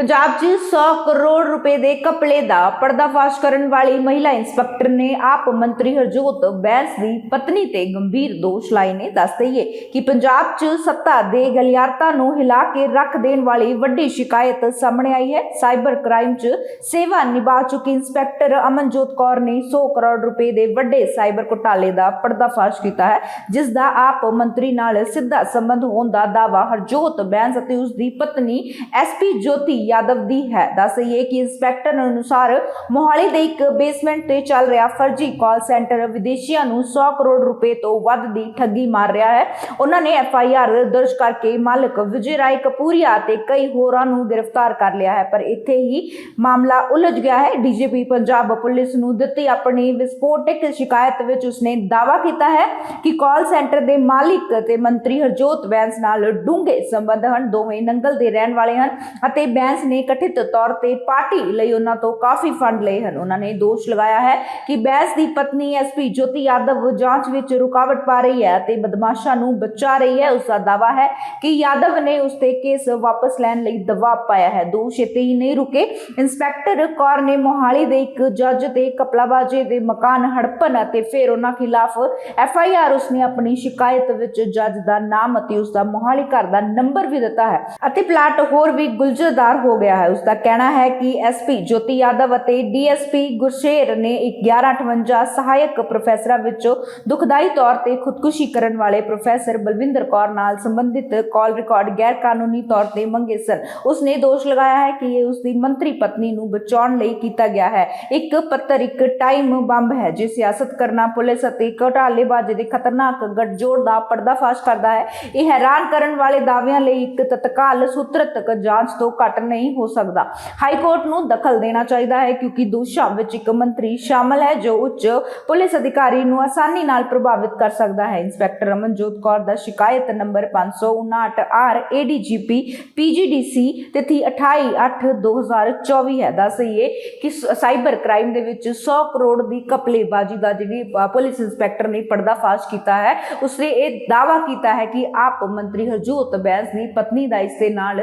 ਪੰਜਾਬ 'ਚ 100 ਕਰੋੜ ਰੁਪਏ ਦੇ ਕਪੜੇ ਦਾ ਪਰਦਾਫਾਸ਼ ਕਰਨ ਵਾਲੀ ਮਹਿਲਾ ਇੰਸਪੈਕਟਰ ਨੇ ਆਪ ਮੰਤਰੀ ਹਰਜੋਤ ਬੈਂਸ ਦੀ ਪਤਨੀ ਤੇ ਗੰਭੀਰ ਦੋਸ਼ ਲਾਏ ਨੇ। ਦੱਸ ਦਈਏ ਕਿ ਪੰਜਾਬ 'ਚ ਸੱਤਾ ਦੇ ਗਲਿਆਰਤਾ ਨੂੰ ਹਿਲਾ ਕੇ ਰੱਖ ਦੇਣ ਵਾਲੀ ਵੱਡੀ ਸ਼ਿਕਾਇਤ ਸਾਹਮਣੇ ਆਈ ਹੈ। ਸਾਈਬਰ ਕ੍ਰਾਈਮ 'ਚ ਸੇਵਾ ਨਿਭਾ ਚੁੱਕੀ ਇੰਸਪੈਕਟਰ ਅਮਨਜੋਤ ਕੌਰ ਨੇ 100 ਕਰੋੜ ਰੁਪਏ ਦੇ ਵੱਡੇ ਸਾਈਬਰ ਘੁਟਾਲੇ ਦਾ ਪਰਦਾਫਾਸ਼ ਕੀਤਾ ਹੈ, ਜਿਸ ਦਾ ਆਪ ਮੰਤਰੀ ਨਾਲ ਸਿੱਧਾ ਸੰਬੰਧ ਹੋਣ ਦਾ ਦਾਵਾ ਹਰਜੋਤ ਬੈਂਸ ਅਤੇ ਉਸ ਦੀ ਪਤਨੀ ਐਸਪੀ ਜੋਤੀ ਯਾਦਵ ਦੀ ਹੈ। ਦੱਸ ਦਈਏ ਕਿ ਇੰਸਪੈਕਟਰ ਅਨੁਸਾਰ ਮੋਹਾਲੀ ਦੇ ਇੱਕ ਬੇਸਮੈਂਟ ਤੇ ਚੱਲ ਰਿਹਾ ਫਰਜ਼ੀ ਕਾਲ ਸੈਂਟਰ ਵਿਦੇਸ਼ੀਆਂ ਨੂੰ 100 ਕਰੋੜ ਰੁਪਏ ਤੋਂ ਵੱਧ ਦੀ ਠੱਗੀ ਮਾਰ ਰਿਹਾ ਹੈ। ਉਹਨਾਂ ਨੇ ਐਫ ਆਈ ਆਰ ਦਰਜ ਕਰਕੇ ਮਾਲਕ ਵਿਜੇ ਰਾਏ ਕਪੂਰੀਆ ਤੇ ਕਈ ਹੋਰਾਂ ਨੂੰ ਗ੍ਰਿਫਤਾਰ ਕਰ ਲਿਆ ਹੈ। ਪਰ ਇੱਥੇ ਹੀ ਮਾਮਲਾ ਉਲਝ ਗਿਆ ਹੈ। ਡੀਜੀਪੀ ਪੰਜਾਬ ਪੁਲਿਸ ਨੂੰ ਦਿੱਤੀ ਆਪਣੀ ਵਿਸਫੋਟਕ ਸ਼ਿਕਾਇਤ ਵਿੱਚ ਉਸਨੇ ਦਾਅਵਾ ਕੀਤਾ ਹੈ ਕਿ ਕਾਲ ਸੈਂਟਰ ਦੇ ਮਾਲਿਕ ਤੇ ਮੰਤਰੀ ਹਰਜੋਤ ਬੈਂਸ ਨਾਲ ਡੂੰਘੇ ਸੰਬੰਧ ਹਨ। ਦੋਵੇਂ ਨੰਗਲ ਦੇ ਰਹਿਣ ਵਾਲੇ ਹਨ ਅਤੇ ਬੈਂਸ ਨੇ ਕਥਿਤ ਤੌਰ ਤੇ ਪਾਰਟੀ ਲਈ ਉਹਨਾਂ ਤੋਂ ਕਾਫੀ ਫੰਡ ਲਏ ਹਨ। ਉਹਨਾਂ ਨੇ ਦੋਸ਼ ਲਗਾਇਆ ਹੈ ਕਿ ਬੈਂਸ ਦੀ ਪਤਨੀ ਐਸਪੀ ਜੋਤੀ ਯਾਦਵ ਜਾਂਚ ਵਿੱਚ ਰੁਕਾਵਟ ਪਾ ਰਹੀ ਹੈ ਤੇ ਬਦਮਾਸ਼ਾਂ ਨੂੰ ਬਚਾ ਰਹੀ ਹੈ। ਉਸ ਦਾ ਦਾਵਾ ਹੈ ਕਿ ਯਾਦਵ ਨੇ ਉਸ ਤੇ ਕੇਸ ਵਾਪਸ ਲੈਣ ਲਈ ਦਬਾਅ ਪਾਇਆ ਹੈ। ਦੋਸ਼ ਇੱਥੇ ਹੀ ਨਹੀਂ ਰੁਕੇ। ਇੰਸਪੈਕਟਰ ਕੌਰ ਨੇ ਮੋਹਾਲੀ ਦੇ ਇੱਕ ਜੱਜ ਤੇ ਕਪਲਾਬਾਜੇ ਦੇ ਮਕਾਨ ਹੜਪਣ ਅਤੇ ਫਿਰ ਉਹਨਾਂ ਖਿਲਾਫ ਐਫ ਆਈ ਆਰ ਉਸਨੇ ਆਪਣੀ ਸ਼ਿਕਾਇਤ ਵਿੱਚ ਜੱਜ ਦਾ ਨਾਮ ਅਤੇ ਉਸ ਦਾ ਮੋਹਾਲੀ ਘਰ ਦਾ ਨੰਬਰ ਵੀ ਦਿੱਤਾ ਹੈ ਅਤੇ ਪਲਾਟ ਹੋਰ ਵੀ ਗੁਲਜ਼ਰਦਾਰ ਹੋ ਗਿਆ ਹੈ। ਉਸ ਦਾ ਕਹਿਣਾ ਹੈ ਕਿ ਐਸਪੀ ਜੋਤੀ ਯਾਦਵ ਅਤੇ ਡੀਐਸਪੀ ਗੁਰਸ਼ੇਰ ਨੇ 1158 ਸਹਾਇਕ ਪ੍ਰੋਫੈਸਰਾਂ ਵਿੱਚੋਂ ਦੁਖਦਾਈ ਤੌਰ ਤੇ ਖੁਦਕੁਸ਼ੀ ਕਰਨ ਵਾਲੇ ਪ੍ਰੋਫੈਸਰ ਬਲਵਿੰਦਰ ਕੌਰ ਨਾਲ ਸੰਬੰਧਿਤ ਕਾਲ ਰਿਕਾਰਡ ਗੈਰ ਕਾਨੂੰਨੀ ਤੌਰ ਤੇ ਮੰਗੇ ਸਨ। ਉਸਨੇ ਦੋਸ਼ ਲਗਾਇਆ ਹੈ ਕਿ ਇਹ ਉਸ ਦੀ ਮੰਤਰੀ ਪਤਨੀ ਨੂੰ ਬਚਾਉਣ ਲਈ ਕੀਤਾ ਗਿਆ ਹੈ। ਇੱਕ ਪੱਤਰ, ਇੱਕ ਟਾਈਮ ਬੰਬ ਹੈ, ਜੇ ਸਿਆਸਤ ਕਰਨਾ ਪੁਲਿਸ ਅਤੇ ਘੁਟਾਲੇਬਾਜ਼ੀ ਦੇ ਖਤਰਨਾਕ ਗੱਠਜੋੜ ਦਾ ਪਰਦਾਫਾਸ਼ ਕਰਦਾ ਹੈ। ਇਹ ਹੈਰਾਨ ਕਰਨ ਵਾਲੇ ਦਾਅਵਿਆਂ ਲਈ ਇੱਕ ਤਤਕਾਲ ਸੂਤਰਤ ਜਾਂਚ ਤੋਂ ਘੱਟ ਨਹੀਂ ਹੋ ਸਕਦਾ। ਹਾਈ ਕੋਰਟ ਨੂੰ ਦਖਲ ਦੇਣਾ ਚਾਹੀਦਾ ਹੈ ਕਿਉਂਕਿ ਦੋਸ਼ਾਂ ਵਿੱਚ ਇੱਕ ਮੰਤਰੀ ਸ਼ਾਮਲ ਹੈ ਜੋ ਉੱਚ ਪੁਲਿਸ ਅਧਿਕਾਰੀ ਨੂੰ ਆਸਾਨੀ ਨਾਲ ਪ੍ਰਭਾਵਿਤ ਕਰ ਸਕਦਾ ਹੈ। ਇੰਸਪੈਕਟਰ ਅਮਨਜੋਤ ਕੌਰ ਦਾ ਸ਼ਿਕਾਇਤ ਨੰਬਰ 559 ਆਰ ਏਡੀਜੀਪੀ ਪੀਜੀਡੀਸੀ ਤਿਥੀ 28/8/2024 ਹੈ। ਦੱਸਈਏ ਕਿ ਸਾਈਬਰ ਕ੍ਰਾਈਮ ਦੇ ਵਿੱਚ 100 ਕਰੋੜ ਦੀ ਕਪਲੇਬਾਜ਼ੀ ਦਾ ਜਿਹੜੀ ਪੁਲਿਸ ਇੰਸਪੈਕਟਰ ਨੇ ਪਰਦਾਫਾਸ਼ ਕੀਤਾ ਹੈ। ਉਸਨੇ ਇਹ ਦਾਵਾ ਕੀਤਾ ਹੈ ਕਿ ਆਪ ਮੰਤਰੀ ਹਰਜੋਤ ਬੈਂਸ ਦੀ ਪਤਨੀ ਦਾ ਇਸ ਦੇ ਨਾਲ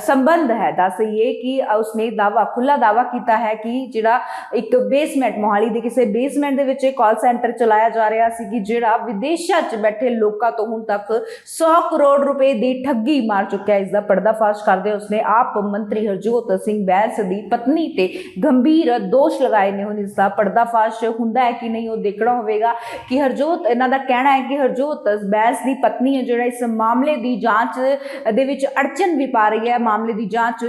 ਸੰਬੰਧ ਹੈ। ਦੱਸਈਏ ਕਿ ਉਸਨੇ ਦਾਵਾ ਖੁੱਲਾ ਦਾਵਾ ਕੀਤਾ ਹੈ ਕਿ ਜਿਹੜਾ ਇੱਕ ਬੇਸਮੈਂਟ ਮੋਹਾਲੀ ਦੇ ਕਿਸੇ ਬੇਸਮੈਂਟ ਦੇ ਵਿੱਚ ਕਾਲ ਸੈਂਟਰ ਚਲਾਇਆ ਜਾ ਰਿਹਾ ਸੀ ਕਿ ਜਿਹੜਾ ਵਿਦੇਸ਼ਾਂ 'ਚ ਬੈਠੇ ਲੋਕਾਂ ਤੋਂ ਹੁਣ ਤੱਕ 100 ਕਰੋੜ ਰੁਪਏ ਦੀ ਠੱਗੀ ਮਾਰ ਚੁੱਕਿਆ ਇਸ ਦਾ ਪਰਦਾਫਾਸ਼ ਕਰਦੇ ਉਸਨੇ ਆਪ ਮੰਤਰੀ ਹਰਜੋਤ ਸਿੰਘ ਬੈਂਸ ਦੀ ਪਤਨੀ ਤੇ ਗੰਭੀਰ ਦੋਸ਼ ਲਗਾਏ ਨੇ। ਹੁਣ ਇਸ ਦਾ ਪਰਦਾਫਾਸ਼ ਹੁੰਦਾ ਹੈ ਕਿ ਨਹੀਂ ਉਹ ਦੇਖਣਾ ਹੋਵੇਗਾ ਕਿ ਹਰਜੋਤ, ਇਹਨਾਂ ਦਾ ਕਹਿਣਾ ਹੈ ਕਿ ਹਰਜੋਤ ਬੈਂਸ ਦੀ ਪਤਨੀ ਹੈ ਜਿਹੜਾ ਇਸ ਮਾਮਲੇ ਦੀ ਜਾਂਚ ਦੇ ਵਿੱਚ ਅੜਚਨ ਵੀ ਪਾ ਰਹੀ ਹੈ। ਮਾਮਲੇ ਦੀ ਜਾਂਚ